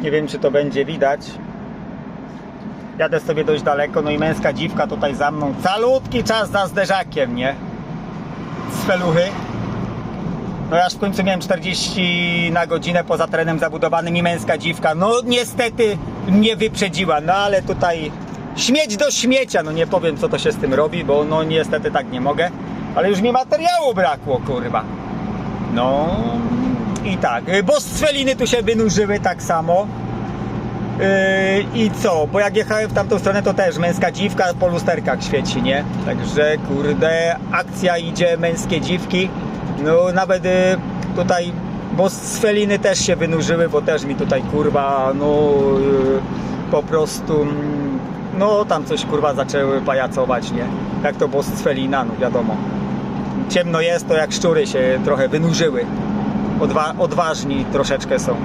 Nie wiem, czy to będzie widać. Jadę sobie dość daleko, no i męska dziwka tutaj za mną. Calutki czas za zderzakiem, nie? Z feluchy. No ja w końcu miałem 40 na godzinę poza terenem zabudowanym i męska dziwka. No niestety mnie wyprzedziła, no ale tutaj śmieć do śmiecia. No nie powiem co to się z tym robi, bo no niestety tak nie mogę. Ale już mi materiału brakło, kurwa. No i tak, y, bo sfeliny tu się wynurzyły tak samo. Yy, I co? Bo jak jechałem w tamtą stronę, to też męska dziwka po lusterkach świeci, nie? Także kurde, akcja idzie, męskie dziwki. No nawet y, tutaj, bo sfeliny też się wynurzyły, bo też mi tutaj kurwa, no y, po prostu, mm, no tam coś kurwa zaczęły pajacować, nie? Jak to bosfelina, no wiadomo. Ciemno jest, to jak szczury się trochę wynurzyły. Odwa- odważni troszeczkę są.